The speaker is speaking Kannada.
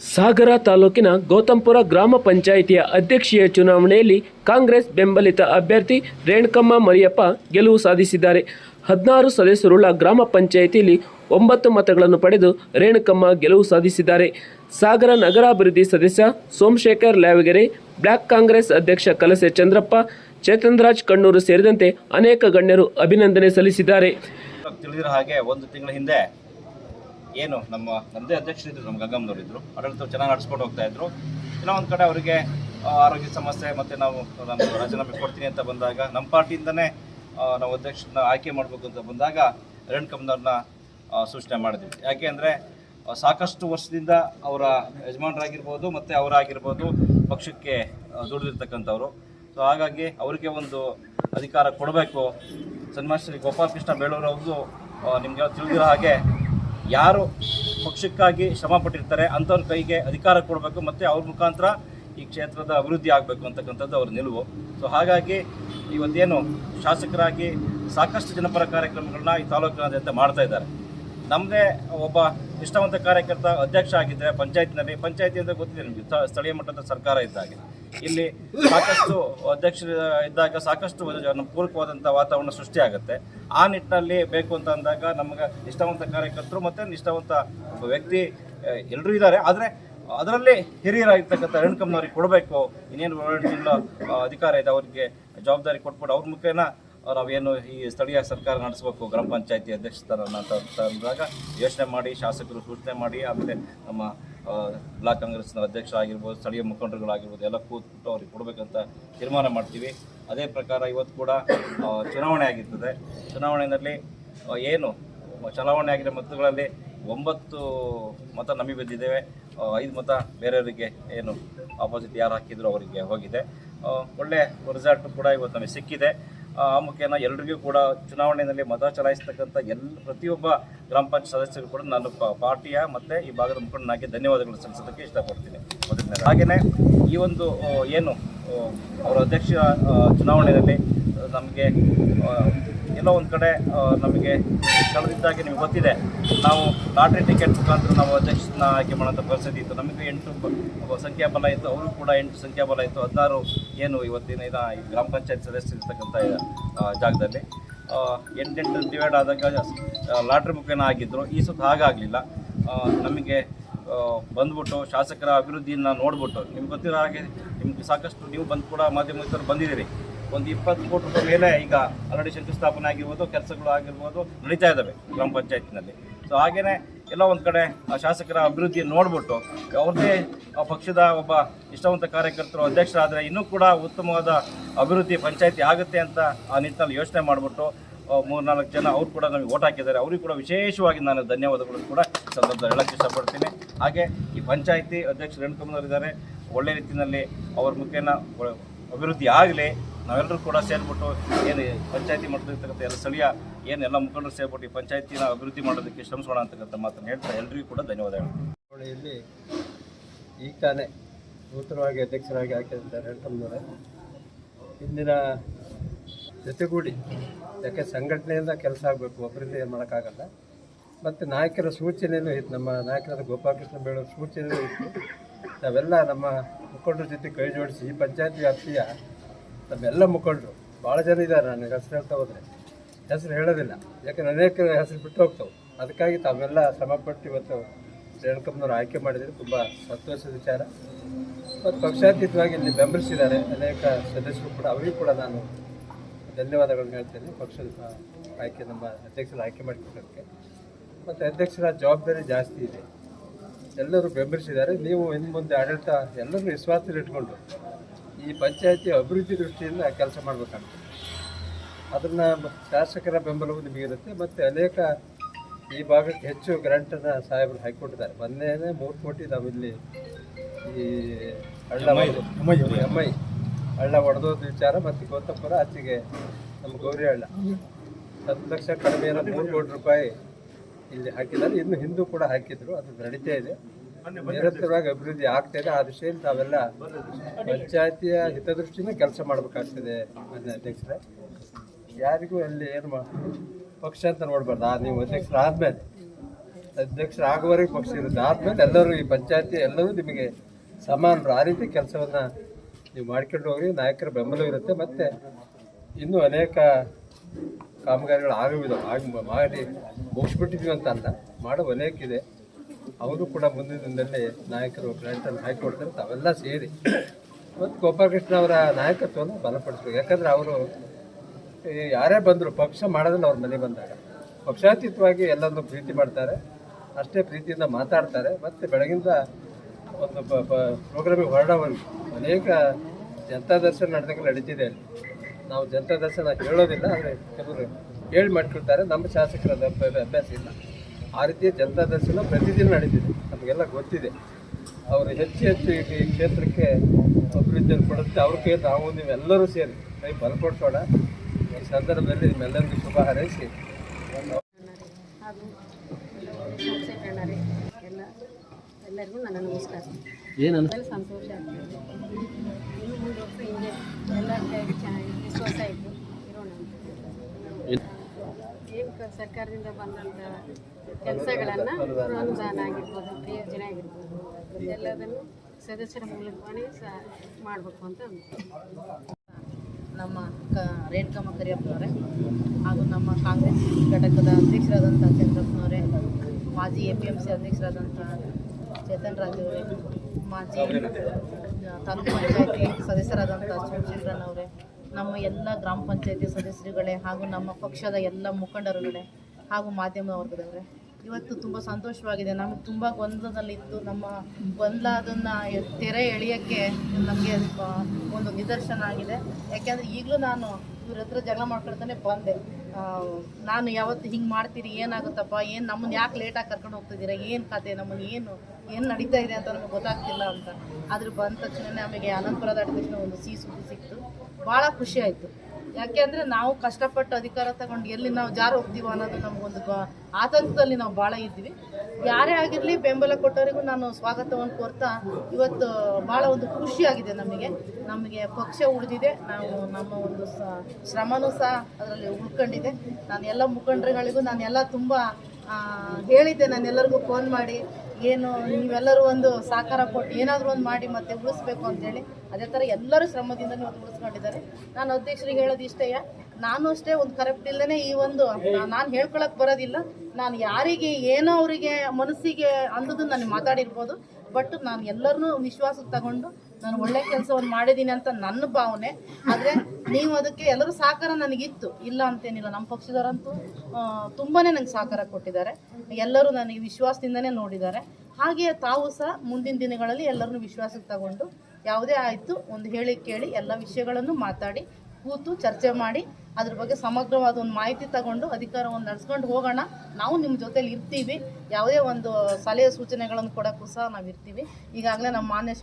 ಸಾಗರ ತಾಲೂಕಿನ ಗೌತಮ್ಪುರ ಗ್ರಾಮ ಪಂಚಾಯಿತಿಯ ಅಧ್ಯಕ್ಷೀಯ ಚುನಾವಣೆಯಲ್ಲಿ ಕಾಂಗ್ರೆಸ್ ಬೆಂಬಲಿತ ಅಭ್ಯರ್ಥಿ ರೇಣುಕಮ್ಮ ಮರಿಯಪ್ಪ ಗೆಲುವು ಸಾಧಿಸಿದ್ದಾರೆ. ಹದಿನಾರು ಸದಸ್ಯರುಳ್ಳ ಗ್ರಾಮ ಪಂಚಾಯಿತಿಯಲ್ಲಿ ಒಂಬತ್ತು ಮತಗಳನ್ನು ಪಡೆದು ರೇಣುಕಮ್ಮ ಗೆಲುವು ಸಾಧಿಸಿದ್ದಾರೆ. ಸಾಗರ ನಗರಾಭಿವೃದ್ಧಿ ಸದಸ್ಯ ಸೋಮಶೇಖರ್ ಲ್ಯಾವಗೆರೆ, ಬ್ಲಾಕ್ ಕಾಂಗ್ರೆಸ್ ಅಧ್ಯಕ್ಷ ಕಲಸೆ ಚಂದ್ರಪ್ಪ, ಚೇತನ್ರಾಜ್ ಕಣ್ಣೂರು ಸೇರಿದಂತೆ ಅನೇಕ ಗಣ್ಯರು ಅಭಿನಂದನೆ ಸಲ್ಲಿಸಿದ್ದಾರೆ. ಹಾಗೆ ಒಂದು ತಿಂಗಳ ಹಿಂದೆ ಏನು, ನಮ್ಮ ನಮ್ಮದೇ ಅಧ್ಯಕ್ಷರಿದ್ರು, ನಮ್ಮ ಗಂಗಮ್ಮನವ್ರು ಇದ್ರು ಆಡಳಿತ ಚೆನ್ನಾಗಿ ನಡೆಸ್ಕೊಂಡು ಹೋಗ್ತಾ ಇದ್ರು. ಇನ್ನೊಂದು ಕಡೆ ಅವರಿಗೆ ಆರೋಗ್ಯ ಸಮಸ್ಯೆ ಮತ್ತು ನಾವು ನಮ್ಮ ರಾಜೀನಾಮೆ ಕೊಡ್ತೀನಿ ಅಂತ ಬಂದಾಗ, ನಮ್ಮ ಪಾರ್ಟಿಯಿಂದನೇ ನಾವು ಅಧ್ಯಕ್ಷರನ್ನ ಆಯ್ಕೆ ಮಾಡಬೇಕು ಅಂತ ಬಂದಾಗ ರೇಣುಕಮ್ಮನವ್ರನ್ನ ಕಮ್ಮನವ್ರನ್ನ ಸೂಚನೆ ಮಾಡಿದ್ವಿ. ಯಾಕೆ ಅಂದರೆ ಸಾಕಷ್ಟು ವರ್ಷದಿಂದ ಅವರ ಯಜಮಾನರಾಗಿರ್ಬೋದು ಮತ್ತು ಅವರಾಗಿರ್ಬೋದು ಪಕ್ಷಕ್ಕೆ ದುಡಿದಿರ್ತಕ್ಕಂಥವ್ರು. ಸೊ ಹಾಗಾಗಿ ಅವರಿಗೆ ಒಂದು ಅಧಿಕಾರ ಕೊಡಬೇಕು. ಸನ್ಮಾನ ಶ್ರೀ ಗೋಪಾಲಕೃಷ್ಣ ಬೇಳೂರು ಅವ್ರದ್ದು ನಿಮಗೆ ತಿಳಿದಿರೋ ಹಾಗೆ ಯಾರು ಪಕ್ಷಕ್ಕಾಗಿ ಶ್ರಮ ಪಟ್ಟಿರ್ತಾರೆ ಅಂಥವ್ರ ಕೈಗೆ ಅಧಿಕಾರ ಕೊಡಬೇಕು ಮತ್ತು ಅವ್ರ ಮುಖಾಂತರ ಈ ಕ್ಷೇತ್ರದ ಅಭಿವೃದ್ಧಿ ಆಗಬೇಕು ಅಂತಕ್ಕಂಥದ್ದು ಅವ್ರ ನಿಲುವು. ಸೊ ಹಾಗಾಗಿ ಇವತ್ತೇನು ಶಾಸಕರಾಗಿ ಸಾಕಷ್ಟು ಜನಪರ ಕಾರ್ಯಕ್ರಮಗಳನ್ನ ಈ ತಾಲೂಕಿನಾದ್ಯಂತ ಮಾಡ್ತಾ ಇದ್ದಾರೆ. ನಮ್ಮದೇ ಒಬ್ಬ ನಿಷ್ಠಾವಂತ ಕಾರ್ಯಕರ್ತ ಅಧ್ಯಕ್ಷ ಆಗಿದ್ದರೆ ಪಂಚಾಯತ್ನಲ್ಲಿ, ಪಂಚಾಯತಿ ಅಂತ ಗೊತ್ತಿದೆ ನಿಮಗೆ, ಸ್ಥಳೀಯ ಮಟ್ಟದ ಸರ್ಕಾರ ಇದ್ದಾಗೆ ಇಲ್ಲಿ ಸಾಕಷ್ಟು ಅಧ್ಯಕ್ಷರು ಇದ್ದಾಗ ಸಾಕಷ್ಟು ಪೂರಕವಾದಂಥ ವಾತಾವರಣ ಸೃಷ್ಟಿಯಾಗುತ್ತೆ. ಆ ನಿಟ್ಟಿನಲ್ಲಿ ಬೇಕು ಅಂತ ಅಂದಾಗ ನಮಗೆ ನಿಷ್ಠಾವಂತ ಕಾರ್ಯಕರ್ತರು ಮತ್ತು ನಿಷ್ಠಾವಂತ ವ್ಯಕ್ತಿ ಎಲ್ಲರೂ ಇದ್ದಾರೆ. ಆದರೆ ಅದರಲ್ಲಿ ಹಿರಿಯರಾಗಿರ್ತಕ್ಕಂಥ ರೇಣುಕಮ್ಮನವ್ರಿಗೆ ಕೊಡಬೇಕು. ಇನ್ನೇನು ಜಿಲ್ಲಾ ಅಧಿಕಾರ ಇದೆ ಅವರಿಗೆ, ಜವಾಬ್ದಾರಿ ಕೊಟ್ಬಿಟ್ಟು ಅವ್ರ ಮುಖೇನ ನಾವೇನು ಈ ಸ್ಥಳೀಯ ಸರ್ಕಾರ ನಡೆಸಬೇಕು, ಗ್ರಾಮ ಪಂಚಾಯತಿ ಅಧ್ಯಕ್ಷ ಥರ ಅಂತ ಅಂದಾಗ ಯೋಚನೆ ಮಾಡಿ, ಶಾಸಕರು ಸೂಚನೆ ಮಾಡಿ, ಆಮೇಲೆ ನಮ್ಮ ಬ್ಲಾಕ್ ಕಾಂಗ್ರೆಸ್ನ ಅಧ್ಯಕ್ಷ ಆಗಿರ್ಬೋದು ಸ್ಥಳೀಯ ಮುಖಂಡರುಗಳಾಗಿರ್ಬೋದು, ಎಲ್ಲ ಕೂತ್ಬಿಟ್ಟು ಅವ್ರಿಗೆ ಕೊಡಬೇಕಂತ ತೀರ್ಮಾನ ಮಾಡ್ತೀವಿ. ಅದೇ ಪ್ರಕಾರ ಇವತ್ತು ಕೂಡ ಚುನಾವಣೆ ಆಗಿರ್ತದೆ. ಚುನಾವಣೆಯಲ್ಲಿ ಏನು, ಚಲಾವಣೆ ಆಗಿರೋ ಮತಗಳಲ್ಲಿ ಒಂಬತ್ತು ಮತ ನಮಗೆ ಬಿದ್ದಿದ್ದೇವೆ. ಐದು ಮತ ಬೇರೆಯವರಿಗೆ ಏನು ಆಪೋಸಿಟ್ ಯಾರು ಹಾಕಿದ್ರು ಅವರಿಗೆ ಹೋಗಿದೆ. ಒಳ್ಳೆ ರಿಸಲ್ಟ್ ಕೂಡ ಇವತ್ತು ನಮಗೆ ಸಿಕ್ಕಿದೆ. ಆ ಮುಖೇನ ಎಲ್ರಿಗೂ ಕೂಡ ಚುನಾವಣೆಯಲ್ಲಿ ಮತ ಚಲಾಯಿಸ್ತಕ್ಕಂಥ ಎಲ್ಲ ಪ್ರತಿಯೊಬ್ಬ ಗ್ರಾಮ ಪಂಚಾಯತ್ ಸದಸ್ಯರು ಕೂಡ ನಾನು ಪಾರ್ಟಿಯ ಮತ್ತು ಈ ಭಾಗದ ಮುಖಂಡನಾಗಿ ಧನ್ಯವಾದಗಳು ಸಲ್ಲಿಸೋದಕ್ಕೆ ಇಷ್ಟಪಡ್ತೀನಿ. ಹಾಗೆಯೇ ಈ ಒಂದು ಏನು ಅವರ ಅಧ್ಯಕ್ಷ ಚುನಾವಣೆಯಲ್ಲಿ ನಮಗೆ ಎಲ್ಲೋ ಒಂದು ಕಡೆ ನಮಗೆ ಕಳೆದಿದ್ದಾಗೆ ನಿಮ್ಗೆ ಗೊತ್ತಿದೆ. ನಾವು ಲಾಟ್ರಿ ಟಿಕೆಟ್ ಮುಖಾಂತರ ನಾವು ಅಧ್ಯಕ್ಷನ ಆಯ್ಕೆ ಮಾಡೋಂಥ ಪರಿಸ್ಥಿತಿ ಇತ್ತು. ನಮಗೆ ಎಂಟು ಸಂಖ್ಯಾ ಸಂಖ್ಯಾಬಲ ಇತ್ತು. ಅವರು ಕೂಡ ಎಂಟು ಸಂಖ್ಯಾಬಲ ಇತ್ತು. ಹದಿನಾರು ಏನು ಇವತ್ತಿನ ಈ ಗ್ರಾಮ ಪಂಚಾಯತ್ ಸದಸ್ಯರಿರ್ತಕ್ಕಂಥ ಜಾಗದಲ್ಲಿ. ಎಂಟೆಂಟು ಡಿವೈಡ್ ಆದಾಗ ಲಾಟ್ರಿ ಮುಖೇನ ಆಗಿದ್ದರು ಈ ಸುತ್ತ ಹಾಗಾಗಲಿಲ್ಲ. ನಮಗೆ ಬಂದ್ಬಿಟ್ಟು ಶಾಸಕರ ಅಭಿವೃದ್ಧಿಯನ್ನು ನೋಡ್ಬಿಟ್ಟು, ನಿಮ್ಗೆ ಗೊತ್ತಿರೋ ಹಾಗೆ ನಿಮ್ಗೆ ಸಾಕಷ್ಟು ನೀವು ಬಂದು ಕೂಡ ಮಾಧ್ಯಮ ಬಂದಿದ್ದೀರಿ. ಒಂದು ಇಪ್ಪತ್ತು ಕೋಟಿ ರೂಪಾಯಿ ಮೇಲೆ ಈಗ ಆಲ್ರೆಡಿ ಶಂಕುಸ್ಥಾಪನೆ ಆಗಿರ್ಬೋದು, ಕೆಲಸಗಳು ಆಗಿರ್ಬೋದು ನಡೀತಾ ಇದ್ದಾವೆ ಗ್ರಾಮ ಪಂಚಾಯತ್ನಲ್ಲಿ. ಸೊ ಹಾಗೇನೆ ಎಲ್ಲ ಒಂದು ಕಡೆ ಶಾಸಕರ ಅಭಿವೃದ್ಧಿಯನ್ನು ನೋಡ್ಬಿಟ್ಟು ಆ ಪಕ್ಷದ ಒಬ್ಬ ಇಷ್ಟವಂತ ಕಾರ್ಯಕರ್ತರು ಅಧ್ಯಕ್ಷರಾದರೆ ಇನ್ನೂ ಕೂಡ ಉತ್ತಮವಾದ ಅಭಿವೃದ್ಧಿ ಪಂಚಾಯತಿ ಆಗುತ್ತೆ ಅಂತ ಆ ನಿಟ್ಟಿನಲ್ಲಿ ಯೋಚನೆ ಮಾಡಿಬಿಟ್ಟು ಮೂರ್ನಾಲ್ಕು ಜನ ಅವ್ರು ಕೂಡ ನಮಗೆ ಓಟ್ ಹಾಕಿದ್ದಾರೆ. ಅವ್ರಿಗೆ ಕೂಡ ವಿಶೇಷವಾಗಿ ನಾನು ಧನ್ಯವಾದಗಳು ಕೂಡ ಸಂದರ್ಭದಲ್ಲಿ ಹೇಳಕ್ಕೆ ಇಷ್ಟಪಡ್ತೀನಿ. ಹಾಗೆ ಈ ಪಂಚಾಯತಿ ಅಧ್ಯಕ್ಷ ರೇಣುಕಮ್ಮನವರಿದ್ದಾರೆ. ಒಳ್ಳೆ ರೀತಿಯಲ್ಲಿ ಅವ್ರ ಮುಖೇನ ಅಭಿವೃದ್ಧಿ ಆಗಲಿ ನಾವೆಲ್ಲರೂ ಕೂಡ ಸೇರಿಬಿಟ್ಟು ಏನು ಪಂಚಾಯತಿ ಮಾಡ್ತಿರ್ತಕ್ಕಂಥ ಎಲ್ಲ ಸ್ಥಳೀಯ ಏನು ಎಲ್ಲ ಮುಖಂಡರು ಸೇರ್ಬಿಟ್ಟು ಈ ಪಂಚಾಯತಿನ ಅಭಿವೃದ್ಧಿ ಮಾಡೋದಕ್ಕೆ ಶ್ರಮಿಸೋಣ ಅಂತಕ್ಕಂಥ ಮಾತನ್ನು ಹೇಳ್ತಾ ಎಲ್ರಿಗೂ ಕೂಡ ಧನ್ಯವಾದಗಳು. ಚುನಾವಣೆಯಲ್ಲಿ ಈಗ ತಾನೇ ನೂತನವಾಗಿ ಅಧ್ಯಕ್ಷರಾಗಿ ಹಾಕಿದ್ದಾರೆ ರೇಣುಕಮ್ಮನವರೇ ಇಂದಿನ ಜೊತೆಗೂಡಿ, ಯಾಕೆ ಸಂಘಟನೆಯಿಂದ ಕೆಲಸ ಆಗಬೇಕು ಒಬ್ಬರಿಂದ ಏನು ಮಾಡೋಕ್ಕಾಗಲ್ಲ. ಮತ್ತು ನಾಯಕರ ಸೂಚನೆಯೂ ಇತ್ತು, ನಮ್ಮ ನಾಯಕರಾದ ಗೋಪಾಲಕೃಷ್ಣ ಬೇಳೂರು ಸೂಚನೆಯೂ ಇತ್ತು. ನಾವೆಲ್ಲ ನಮ್ಮ ಮುಖಂಡರ ಜೊತೆ ಕೈ ಜೋಡಿಸಿ ಈ ಪಂಚಾಯತಿ ವ್ಯಾಪ್ತಿಯ ನಮ್ಮೆಲ್ಲ ಮುಖಂಡರು. ಭಾಳ ಜನ ಇದ್ದಾರೆ ನನಗೆ ಹೆಸರು ಹೇಳ್ತಾ ಹೋದರೆ. ಹೆಸರು ಹೇಳೋದಿಲ್ಲ. ಯಾಕಂದ್ರೆ ಅನೇಕ ಹೆಸರು ಬಿಟ್ಟು ಹೋಗ್ತಾವೆ. ಅದಕ್ಕಾಗಿ ತಾವೆಲ್ಲ ಶ್ರಮಪಟ್ಟು ಇವತ್ತು ರೇಣುಕಮ್ಮನವ್ರು ಆಯ್ಕೆ ಮಾಡಿದರೆ ತುಂಬ ಸಂತೋಷದ ವಿಚಾರ. ಮತ್ತು ಪಕ್ಷಾತೀತವಾಗಿ ಇಲ್ಲಿ ಬೆಂಬಲಿಸಿದ್ದಾರೆ ಅನೇಕ ಸದಸ್ಯರು ಕೂಡ. ಅವರಿಗೂ ಕೂಡ ನಾನು ಧನ್ಯವಾದಗಳನ್ನು ಹೇಳ್ತೇನೆ. ಪಕ್ಷದ ಆಯ್ಕೆ ನಮ್ಮ ಅಧ್ಯಕ್ಷರ ಆಯ್ಕೆ ಮಾಡಿಕೊಟ್ಟಕ್ಕೆ ಮತ್ತು ಅಧ್ಯಕ್ಷರ ಜವಾಬ್ದಾರಿ ಜಾಸ್ತಿ ಇದೆ. ಎಲ್ಲರೂ ಬೆಂಬಲಿಸಿದ್ದಾರೆ. ನೀವು ಇನ್ನು ಮುಂದೆ ಆಡಳಿತ ಎಲ್ಲರೂ ವಿಶ್ವಾಸದಲ್ಲಿ ಇಟ್ಕೊಂಡು ಈ ಪಂಚಾಯತಿ ಅಭಿವೃದ್ಧಿ ದೃಷ್ಟಿಯಿಂದ ಕೆಲಸ ಮಾಡಬೇಕಾಗ್ತದೆ ಅದನ್ನು ಶಾಸಕರ ಬೆಂಬಲವು ನಿಮಗಿರುತ್ತೆ. ಮತ್ತು ಅನೇಕ ಈ ಭಾಗಕ್ಕೆ ಹೆಚ್ಚು ಗ್ರಾಂಟನ್ನು ಸಾಹೇಬರು ಹಾಕಿಕೊಟ್ಟಿದ್ದಾರೆ. ಮೊನ್ನೆನೇ ಮೂರು ಕೋಟಿ ನಾವಿಲ್ಲಿ ಈ ಹಳ್ಳ ಎಂ ಐ ಹಳ್ಳ ಒಡೆದೋದು ವಿಚಾರ ಮತ್ತು ಗೋತಪುರ ಆಚೆಗೆ ನಮ್ಮ ಗೌರಿ ಹಳ್ಳ. ಹತ್ತು ಲಕ್ಷ ಕಡಿಮೆ ಮೂರು ಕೋಟಿ ರೂಪಾಯಿ ಇಲ್ಲಿ ಹಾಕಿದ್ದಾರೆ. ಇನ್ನು ಹಿಂದೂ ಕೂಡ ಹಾಕಿದ್ರು. ಅದು ನಡೀತಾ ಇದೆ. ನಿರಂತರವಾಗಿ ಅಭಿವೃದ್ಧಿ ಆಗ್ತಾ ಇದೆ. ಆ ದೃಷ್ಟಿಯಿಂದ ತಾವೆಲ್ಲ ಪಂಚಾಯತಿಯ ಹಿತದೃಷ್ಟಿನ ಕೆಲಸ ಮಾಡಬೇಕಾಗ್ತದೆ ಅಧ್ಯಕ್ಷರೇ. ಯಾರಿಗೂ ಅಲ್ಲಿ ಏನು ಪಕ್ಷ ಅಂತ ನೋಡಬಾರ್ದು. ಆ, ನೀವು ಅಧ್ಯಕ್ಷರಾದ್ಮೇಲೆ ಅಧ್ಯಕ್ಷರಾಗುವವರೆಗೆ ಪಕ್ಷ ಇರುತ್ತೆ. ಆದ್ಮೇಲೆ ಎಲ್ಲರೂ ಈ ಪಂಚಾಯತಿ ಎಲ್ಲರೂ ನಿಮಗೆ ಸಮಾನರು. ಆ ರೀತಿ ಕೆಲಸವನ್ನ ನೀವು ಮಾಡ್ಕೊಂಡು ಹೋಗಿ ನಾಯಕರ ಬೆಂಬಲವಿರುತ್ತೆ ಮತ್ತೆ ಇನ್ನೂ ಅನೇಕ ಕಾಮಗಾರಿಗಳು ಆಗುವುದು ಆಗಿ ಮಾಡಿ ಮುಗಿಸ್ಬಿಟ್ಟಿದ್ವಿ ಅಂತ ಅಲ್ಲ. ಮಾಡೋ ಅನೇಕ ಇದೆ. ಅವರು ಕೂಡ ಮುಂದಿನ ದಿನದಲ್ಲಿ ನಾಯಕರು ಗ್ರಾಂಟನ್ನು ಹಾಕಿಕೊಡ್ತಾರೆ ತಾವೆಲ್ಲ ಸೇರಿ ಮತ್ತು ಗೋಪಾಲಕೃಷ್ಣ ಅವರ ನಾಯಕತ್ವವನ್ನು ಬಲಪಡಿಸ್ಬೇಕು. ಯಾಕಂದರೆ ಅವರು ಯಾರೇ ಬಂದರು ಪಕ್ಷ ಮಾಡೋದನ್ನು ಅವ್ರ ಮನೆ ಬಂದಾಗ. ಪಕ್ಷಾತೀತವಾಗಿ ಎಲ್ಲರನ್ನು ಪ್ರೀತಿ ಮಾಡ್ತಾರೆ, ಅಷ್ಟೇ ಪ್ರೀತಿಯಿಂದ ಮಾತಾಡ್ತಾರೆ, ಮತ್ತು ಬೆಳಗಿಂದ ಒಂದು ಪ್ರೋಗ್ರಾಮಿಗೆ ಹೊರಡೋವರೆಗೂ ಅನೇಕ ಜನತಾ ದರ್ಶನ ನಡೆದಂಗೆ ನಡೀತಿದೆ ಅಲ್ಲಿ. ನಾವು ಜನತಾ ದರ್ಶನ ಹೇಳೋದಿಲ್ಲ, ಆದರೆ ಕೆಲವರು ಹೇಳಿ ಮಾಡ್ಕೊಳ್ತಾರೆ ನಮ್ಮ ಶಾಸಕರ ಅಭ್ಯಾಸ ಇಲ್ಲ. ಆ ರೀತಿಯ ಜನತಾ ದರ್ಶನ ಪ್ರತಿದಿನ ನಡೀತಿದೆ. ನಮಗೆಲ್ಲ ಗೊತ್ತಿದೆ. ಅವರು ಹೆಚ್ಚು ಹೆಚ್ಚು ಈ ಈ ಕ್ಷೇತ್ರಕ್ಕೆ ಅಭಿವೃದ್ಧಿಯನ್ನು ಕೊಡುತ್ತೆ. ಅವ್ರ ಕೈ ನಾವು ನೀವೆಲ್ಲರೂ ಸೇರಿ ಕೈ ಬಲಪಡಿಸೋಣ ಈ ಸಂದರ್ಭದಲ್ಲಿ ನಿಮ್ಮೆಲ್ಲರಿಗೂ ಶುಭ ಹಾರೈಸಿ. ಎಲ್ಲ ಎಲ್ಲರಿಗೂ ನನ್ನ ನಮಸ್ಕಾರ ಏನಂತ ಸಂತೋಷ ಆಗ್ತದೆ ಇನ್ನು ಹಿಂಗೆ ಚೆನ್ನಾಗಿ ವಿಶ್ವಾಸ ಇದ್ದು ಇರೋಣ ಅಂತ ಏನು ಕ- ಸರ್ಕಾರದಿಂದ ಬಂದಂಥ ಕೆಲಸಗಳನ್ನು ಅನುದಾನ ಆಗಿರ್ಬೋದು, ಪ್ರಯೋಜನ ಆಗಿರ್ಬೋದು. ಎಲ್ಲದನ್ನು ಸದಸ್ಯರ ಮೂಲಕವಾಗಿ ಸಹ ಮಾಡಬೇಕು ಅಂತ ನಮ್ಮ ಕ ರೇಣುಕಮ್ಮ ಕರಿಯಪ್ಪನವರೇ ಹಾಗೂ ನಮ್ಮ ಕಾಂಗ್ರೆಸ್ ಘಟಕದ ಅಧ್ಯಕ್ಷರಾದಂಥ ಚಂದ್ರಪ್ಪನವರೇ, ಮಾಜಿ ಎ ಪಿ ಎಂ ಸಿ ಅಧ್ಯಕ್ಷರಾದಂಥ ಚೇತನ್ ರಾಜ್ ಅವರೇ, ಮಾಜಿ ತಾಲೂಕು ಪಂಚಾಯತಿ ಸದಸ್ಯರಾದಂಥ ಸೋಮಶೇಖರಣ್ಣವರೇ ನಮ್ಮ ಎಲ್ಲ ಗ್ರಾಮ ಪಂಚಾಯತಿ ಸದಸ್ಯರುಗಳೇ ಹಾಗೂ ನಮ್ಮ ಪಕ್ಷದ ಎಲ್ಲ ಮುಖಂಡರುಗಳೇ ಹಾಗೂ ಮಾಧ್ಯಮ ವರ್ಗದವರೇ ಇವತ್ತು ತುಂಬ ಸಂತೋಷವಾಗಿದೆ. ನಮಗೆ ತುಂಬ ಗೊಂದಲದಲ್ಲಿತ್ತು. ನಮ್ಮ ಗೊಂದಲ ಅದನ್ನು ತೆರೆ ಎಳೆಯೋಕ್ಕೆ ನಮಗೆ ಒಂದು ನಿದರ್ಶನ ಆಗಿದೆ. ಯಾಕೆಂದರೆ ಈಗಲೂ ನಾನು ಇವ್ರ ಹತ್ರ ಜಗಳ ಮಾಡ್ಕೊಳ್ತಾನೆ ಬಂದೆ. ನಾನು ಯಾವತ್ತು ಹಿಂಗೆ ಮಾಡ್ತೀರಿ, ಏನಾಗುತ್ತಪ್ಪ, ಏನು ನಮ್ಮನ್ನು ಯಾಕೆ ಲೇಟಾಗಿ ಕರ್ಕೊಂಡು ಹೋಗ್ತಿದ್ದೀರಾ, ಏನು ಕತೆ ನಮ್ಮನ್ನು ಏನು ಏನು ನಡೀತಾ ಇದೆ ಅಂತ ನಮಗೆ ಗೊತ್ತಾಗ್ತಿಲ್ಲ ಅಂತ. ಆದ್ರೆ ಬಂದ ತಕ್ಷಣ ನಮಗೆ ಅನಂತಪುರ ದಾಟಿದ ತಕ್ಷಣ ಒಂದು ಸಿಹಿ ಸುದ್ದಿ ಸಿಕ್ತು. ಭಾಳ ಖುಷಿ ಆಯಿತು. ಯಾಕೆಂದರೆ ನಾವು ಕಷ್ಟಪಟ್ಟು ಅಧಿಕಾರ ತಗೊಂಡು ಎಲ್ಲಿ ನಾವು ಜಾರು ಹೋಗ್ತೀವೋ ಅನ್ನೋದು ನಮಗೊಂದು ಆತಂಕದಲ್ಲಿ ನಾವು ಭಾಳ ಇದ್ವಿ ಯಾರೇ ಆಗಿರಲಿ ಬೆಂಬಲ ಕೊಟ್ಟವರಿಗೂ ನಾನು ಸ್ವಾಗತವನ್ನು ಕೋರ್ತಾ ಇವತ್ತು ಭಾಳ ಒಂದು ಖುಷಿಯಾಗಿದೆ ನಮಗೆ. ನಮಗೆ ಪಕ್ಷ ಉಳಿದಿದೆ. ನಾವು ನಮ್ಮ ಒಂದು ಶ್ರಮನೂ ಸಹ ಅದರಲ್ಲಿ ಉಳ್ಕೊಂಡಿದೆ. ನಾನು ಎಲ್ಲ ಮುಖಂಡರುಗಳಿಗೂ ನಾನೆಲ್ಲ ತುಂಬ ಹೇಳಿದ್ದೆ. ನಾನು ಎಲ್ಲರಿಗೂ ಫೋನ್ ಮಾಡಿ, ಏನು ನೀವೆಲ್ಲರೂ ಒಂದು ಸಹಕಾರ ಕೊಟ್ಟು ಏನಾದರೂ ಒಂದು ಮಾಡಿ ಮತ್ತೆ ಉಳಿಸ್ಬೇಕು ಅಂತೇಳಿ. ಅದೇ ಥರ ಎಲ್ಲರೂ ಶ್ರಮದಿಂದ ಇವತ್ತು ಉಳಿಸ್ಕೊಂಡಿದ್ದಾರೆ. ನಾನು ಅಧ್ಯಕ್ಷರಿಗೆ ಹೇಳೋದು ಇಷ್ಟೇಯ ನಾನು ಅಷ್ಟೇ ಒಂದು ಕರೆಕ್ಟ್ ಇಲ್ಲದೇ ಈ ಒಂದು ನಾನು ಹೇಳ್ಕೊಳಕ್ಕೆ ಬರೋದಿಲ್ಲ. ನಾನು ಯಾರಿಗೆ ಏನೋ ಅವರಿಗೆ ಮನಸ್ಸಿಗೆ ಅಂದದ್ದು ನಾನು ಮಾತಾಡಿರ್ಬೋದು ಬಟ್ ನಾನು ಎಲ್ಲರನ್ನೂ ವಿಶ್ವಾಸಕ್ಕೆ ತಗೊಂಡು ನಾನು ಒಳ್ಳೆ ಕೆಲಸವನ್ನು ಮಾಡಿದ್ದೀನಿ ಅಂತ ನನ್ನ ಭಾವನೆ. ಆದರೆ ನೀವು ಅದಕ್ಕೆ ಎಲ್ಲರೂ ಸಹಕಾರ ನನಗಿತ್ತು. ಇಲ್ಲ ಅಂತೇನಿಲ್ಲ ನಮ್ಮ ಪಕ್ಷದವರಂತೂ ತುಂಬಾ ನಂಗೆ ಸಹಕಾರ ಕೊಟ್ಟಿದ್ದಾರೆ. ಎಲ್ಲರೂ ನನಗೆ ವಿಶ್ವಾಸದಿಂದನೇ ನೋಡಿದ್ದಾರೆ. ಹಾಗೆಯೇ ತಾವು ಸಹ ಮುಂದಿನ ದಿನಗಳಲ್ಲಿ ಎಲ್ಲರನ್ನೂ ವಿಶ್ವಾಸಕ್ಕೆ ತಗೊಂಡು ಯಾವುದೇ ಆಯಿತು, ಒಂದು ಹೇಳಿ ಕೇಳಿ ಎಲ್ಲ ವಿಷಯಗಳನ್ನು ಮಾತಾಡಿ, ಕೂತು ಚರ್ಚೆ ಮಾಡಿ ಅದ್ರ ಬಗ್ಗೆ ಸಮಗ್ರವಾದ ಒಂದು ಮಾಹಿತಿ ತಗೊಂಡು ಅಧಿಕಾರವನ್ನು ನಡೆಸ್ಕೊಂಡು ಹೋಗೋಣ. ನಾವು ನಿಮ್ಮ ಜೊತೆಲಿ ಇರ್ತೀವಿ. ಯಾವುದೇ ಒಂದು ಸಲಹೆ ಸೂಚನೆಗಳನ್ನು ಕೊಡೋಕ್ಕೂ ಸಹ ನಾವು ಇರ್ತೀವಿ ಈಗಾಗಲೇ ನಮ್ಮ ಮಾನ್ಯ